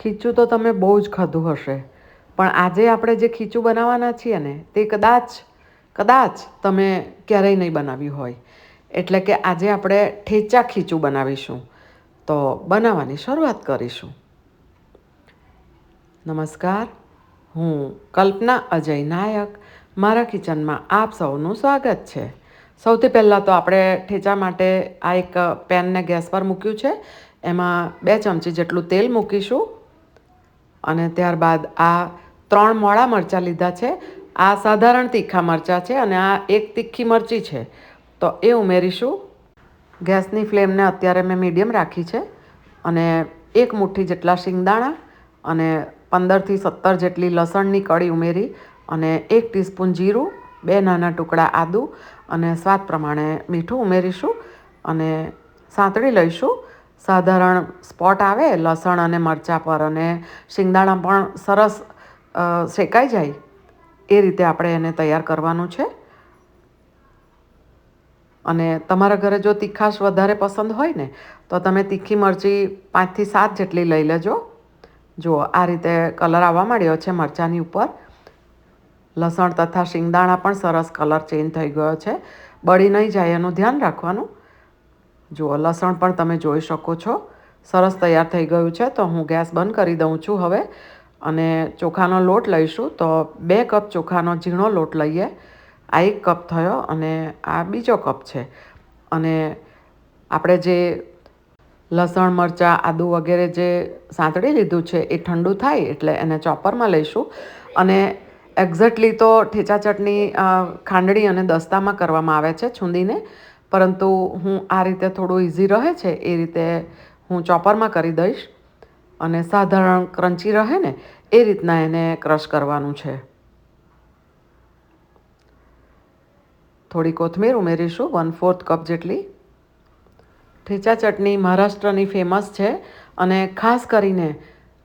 ખીચું તો તમે બહુ જ ખાધું હશે. પણ આજે આપણે જે ખીચું બનાવવાના છીએ ને, તે કદાચ કદાચ તમે ક્યારેય નહીં બનાવ્યું હોય. એટલે કે આજે આપણે ઠેચા ખીચું બનાવીશું. તો બનાવવાની શરૂઆત કરીશું. નમસ્કાર, હું કલ્પના અજય નાયક. મારા કિચનમાં આપ સૌનું સ્વાગત છે. સૌથી પહેલાં તો આપણે ઠેચા માટે આ એક પેનને ગેસ પર મૂક્યું છે. એમાં બે ચમચી જેટલું તેલ મૂકીશું. અને ત્યારબાદ આ ત્રણ મોળા મરચાં લીધા છે. આ સાધારણ તીખા મરચાં છે અને આ એક તીખી મરચી છે. તો એ ઉમેરીશું. ગેસની ફ્લેમને અત્યારે મેં મીડિયમ રાખી છે અને એક મુઠ્ઠી જેટલા શિંગદાણા અને પંદરથી સત્તર જેટલી લસણની કળી ઉમેરી અને એક ટીસ્પૂન જીરું, બે નાના ટુકડા આદું અને સ્વાદ પ્રમાણે મીઠું ઉમેરીશું અને સાંતળી લઈશું. સાધારણ સ્પોટ આવે, લસણ અને મરચાં પર અને શિંગદાણા પણ સરસ શેકાઈ જાય, એ રીતે આપણે એને તૈયાર કરવાનું છે. અને તમારા ઘરે જો તીખાશ વધારે પસંદ હોય ને, તો તમે તીખી મરચી પાંચથી સાત જેટલી લઈ લેજો. જુઓ, આ રીતે કલર આવવા માંડ્યો છે મરચાંની ઉપર. લસણ તથા શિંગદાણા પણ સરસ કલર ચેન્જ થઈ ગયો છે. બળી નહીં જાય એનું ધ્યાન રાખવાનું. જુઓ લસણ પણ તમે જોઈ શકો છો. સરસ તૈયાર થઈ ગયું છે, તો હું ગેસ બંધ કરી દઉં છું હવે. અને ચોખાનો લોટ લઈશું, તો બે કપ ચોખાનો ઝીણો લોટ લઈએ. આ એક કપ થયો અને આ બીજો કપ છે. અને આપણે જે લસણ, મરચાં, આદુ વગેરે જે સાંતળી લીધું છે, એ ઠંડુ થાય એટલે એને ચોપરમાં લઈશું. અને એક્ઝેક્ટલી તો ઠેચા ચટણી ખાંડણી અને દસ્તામાં કરવામાં આવે છે છૂંદીને. પરંતુ હું આ રીતે થોડું ઇઝી રહે છે, એ રીતે હું ચોપરમાં કરી દઈશ અને સાધારણ ક્રંચી રહે ને, એ રીતના એને ક્રશ કરવાનું છે. થોડી કોથમીર ઉમેરીશું વન ફોર્થ કપ જેટલી. ઠેચા ચટણી મહારાષ્ટ્રની ફેમસ છે અને ખાસ કરીને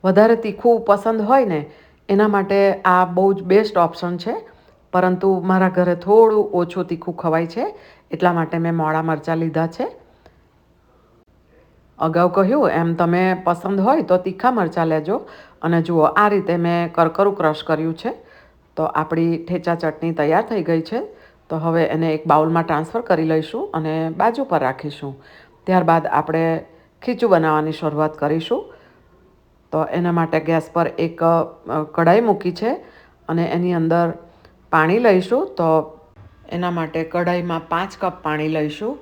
વધારે તીખું પસંદ હોય ને, એના માટે આ બહુ જ બેસ્ટ ઓપ્શન છે. પરંતુ મારા ઘરે થોડું ઓછું તીખું ખવાય છે એટલા માટે મેં મોડા મરચાં લીધા છે. અગાઉ કહ્યું, એમ તમે પસંદ હોય તો તીખા મરચાં લેજો. અને જુઓ, આ રીતે મેં કરકરું ક્રશ કર્યું છે. તો આપણી ઠેચા ચટણી તૈયાર થઈ ગઈ છે. તો હવે એને એક બાઉલમાં ટ્રાન્સફર કરી લઈશું અને બાજુ પર રાખીશું. ત્યારબાદ આપણે ખીચું બનાવવાની શરૂઆત કરીશું. તો એના માટે ગેસ પર એક કઢાઈ મૂકી છે અને એની અંદર પાણી લઈશું. તો એના માટે કઢાઈમાં પાંચ કપ પાણી લઈશું.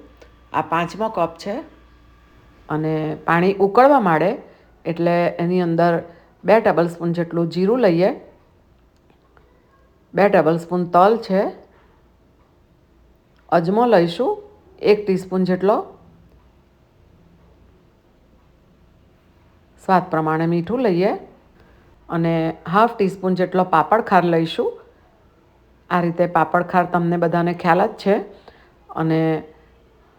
આ પાંચમો કપ છે અને પાણી ઉકળવા માંડે એટલે એની અંદર બે ટેબલ સ્પૂન જેટલું જીરું લઈએ. બે ટેબલ સ્પૂન તલ છે. અજમો લઈશું, એક ટીસ્પૂન જેટલો. સ્વાદ પ્રમાણે મીઠું લઈએ અને હાફ ટીસ્પૂન જેટલો પાપડ ખાર લઈશું. આ રીતે પાપડ ખાર તમને બધાને ખ્યાલ જ છે. અને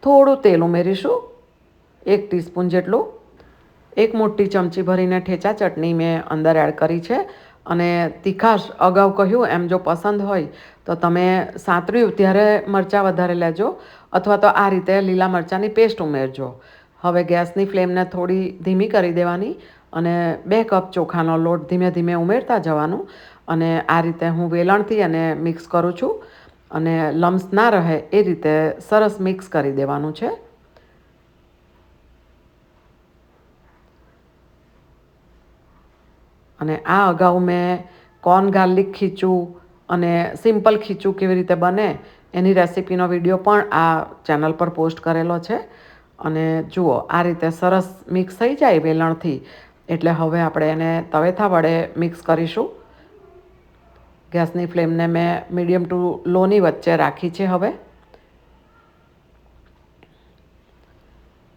થોડું તેલ ઉમેરીશું, એક ટીસ્પૂન જેટલું. એક મોટી ચમચી ભરીને ઠેચા ચટણી મેં અંદર એડ કરી છે. અને તીખાશ અગાઉ કહ્યું, એમ જો પસંદ હોય તો તમે સાંતળ્યું ત્યારે મરચાં વધારે લેજો અથવા તો આ રીતે લીલા મરચાંની પેસ્ટ ઉમેરજો. હવે ગેસની ફ્લેમને થોડી ધીમી કરી દેવાની અને બે કપ ચોખાનો લોટ ધીમે ધીમે ઉમેરતા જવાનું. અને આ રીતે હું વેલણથી અને મિક્સ કરું છું. અને લમ્સ ના રહે એ રીતે સરસ મિક્સ કરી દેવાનું છે. અને આ અગાઉ મેં કોર્ન ગાર્લિક ખીચું અને સિમ્પલ ખીચું કેવી રીતે બને એની રેસીપીનો વીડિયો પણ આ ચેનલ પર પોસ્ટ કરેલો છે. અને જુઓ, આ રીતે સરસ મિક્સ થઈ જાય વેલણથી. એટલે હવે આપણે એને તવેથા વડે મિક્સ કરીશું. ગેસની ફ્લેમને મેં મીડિયમ ટુ લોની વચ્ચે રાખી છે હવે.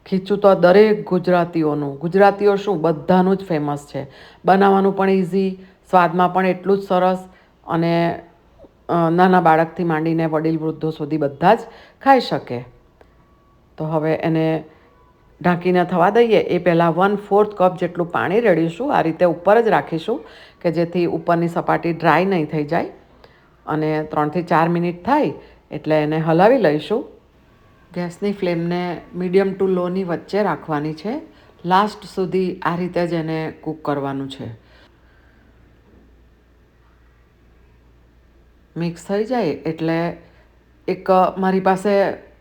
ખીચું તો દરેક ગુજરાતીઓનું. ગુજરાતીઓ શું? બધાનું જ ફેમસ છે. બનાવવાનું પણ ઇઝી સ્વાદમાં પણ એટલું જ સરસ અને નાના બાળકથી માંડીને વડીલ વૃદ્ધો સુધી બધા જ ખાઈ શકે. તો હવે એને ઢાંકીને થવા દઈએ, એ પહેલાં વન ફોર્થ કપ જેટલું પાણી રેડીશું. આ રીતે ઉપર જ રાખીશું કે જેથી ઉપરની સપાટી ડ્રાય નહીં થઈ જાય. અને ત્રણથી ચાર મિનિટ થાય એટલે એને હલાવી લઈશું. ગેસની ફ્લેમને મીડિયમ ટુ લોની વચ્ચે રાખવાની છે. લાસ્ટ સુધી આ રીતે જ એને કૂક કરવાનું છે. મિક્સ થઈ જાય એટલે એક મારી પાસે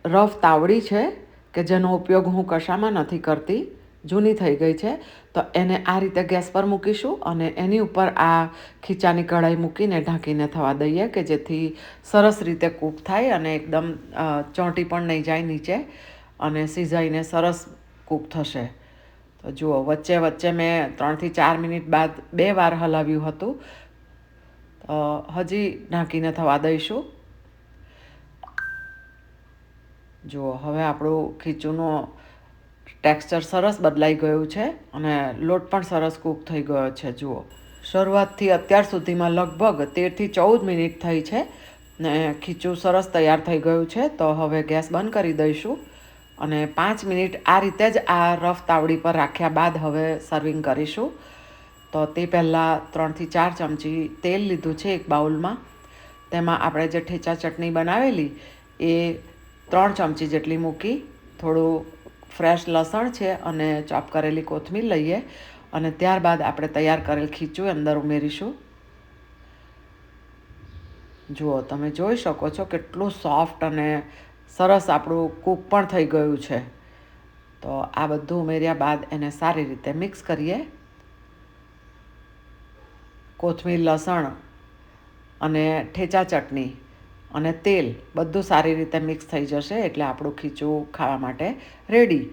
રફ તાવડી છે. કે જેનો ઉપયોગ હું કશામાં નથી કરતી, જૂની થઈ ગઈ છે, તો એને આ રીતે ગેસ પર મૂકીશું અને એની ઉપર આ ખીચાની કઢાઈ મૂકીને ઢાંકીને થવા દઈએ કે જેથી સરસ રીતે કૂક થાય અને એકદમ ચોંટી પણ નહીં જાય નીચે અને સિઝાઈને સરસ કૂક થશે. તો જુઓ, વચ્ચે વચ્ચે મેં ત્રણથી ચાર મિનિટ બાદ બે વાર હલાવ્યું હતું. તો હજી ઢાંકીને થવા દઈશું. જુઓ, હવે આપણું ખીચુનો ટેક્સચર સરસ બદલાઈ ગયું છે અને લોટ પણ સરસ કૂક થઈ ગયો છે, જુઓ. શરૂઆતથી અત્યાર સુધીમાં લગભગ તેરથી ચૌદ મિનિટ થઈ છે ને ખીચું સરસ તૈયાર થઈ ગયું છે, તો હવે ગેસ બંધ કરી દઈશું અને પાંચ મિનિટ આ રીતે જ આ રફ તાવડી પર રાખ્યા બાદ હવે સર્વિંગ કરીશું. તો તે પહેલાં ત્રણથી ચાર ચમચી તેલ લીધું છે એક બાઉલમાં. તેમાં આપણે જે ઠેચા ચટણી બનાવેલી એ ત્રણ ચમચી જેટલી મૂકી, થોડું ફ્રેશ લસણ છે અને ચોપ કરેલી કોથમીર લઈએ અને ત્યારબાદ આપણે તૈયાર કરેલ ખીચું અંદર ઉમેરીશું. જુઓ, તમે જોઈ શકો છો કેટલું સોફ્ટ અને સરસ આપણું કૂક પણ થઈ ગયું છે. તો આ બધું ઉમેર્યા બાદ એને સારી રીતે મિક્સ કરીએ. કોથમીર, લસણ અને ઠેચા ચટણી અને તેલ બધું સારી રીતે મિક્સ થઈ જશે એટલે આપણું ખીચું ખાવા માટે રેડી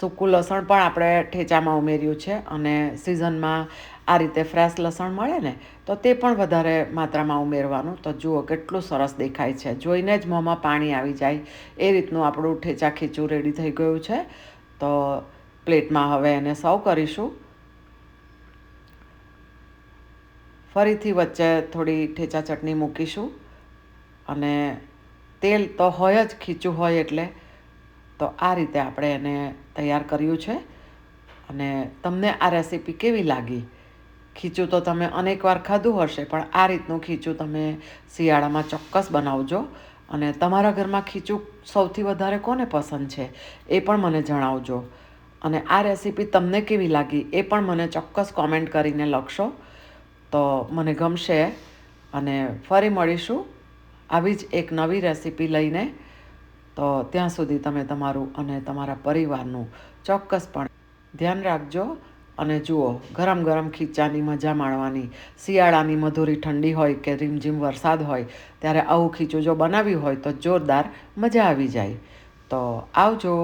સૂકું લસણ પણ આપણે ઠેચામાં ઉમેર્યું છે અને સિઝનમાં આ રીતે ફ્રેશ લસણ મળે ને, તો તે પણ વધારે માત્રામાં ઉમેરવાનું. તો જુઓ કેટલું સરસ દેખાય છે. જોઈને જ મોંમાં પાણી આવી જાય. એ રીતનું આપણું ઠેચા ખીચું રેડી થઈ ગયું છે. તો પ્લેટમાં હવે એને સર્વ કરીશું. ફરીથી વચ્ચે થોડી ઠેચા ચટણી મૂકીશું. અને તેલ તો હોય જ ખીચું હોય એટલે, તો આ રીતે આપણે એને તૈયાર કર્યું છે. અને તમને આ રેસીપી કેવી લાગી? ખીચું તો તમે અનેકવાર ખાધું હશે, પણ આ રીતનું ખીચું તમે શિયાળામાં ચોક્કસ બનાવજો. અને તમારા ઘરમાં ખીચું સૌથી વધારે કોને પસંદ છે એ પણ મને જણાવજો. અને આ રેસીપી તમને કેવી લાગી એ પણ મને ચોક્કસ કોમેન્ટ કરીને લખશો. તો મને ગમશે અને ફરી મળીશું આવી જ એક નવી રેસીપી લઈને. તો ત્યાં સુધી તમે તમારું અને તમારા પરિવારનું ચોક્કસપણે ધ્યાન રાખજો અને જુઓ, ગરમ ગરમ ખીચાની મજા માણવાની. શિયાળાની મધુરી ઠંડી હોય કે રીમઝીમ વરસાદ હોય, ત્યારે આવું ખીચું જો બનાવ્યું હોય તો જોરદાર મજા આવી જાય. તો આવજો.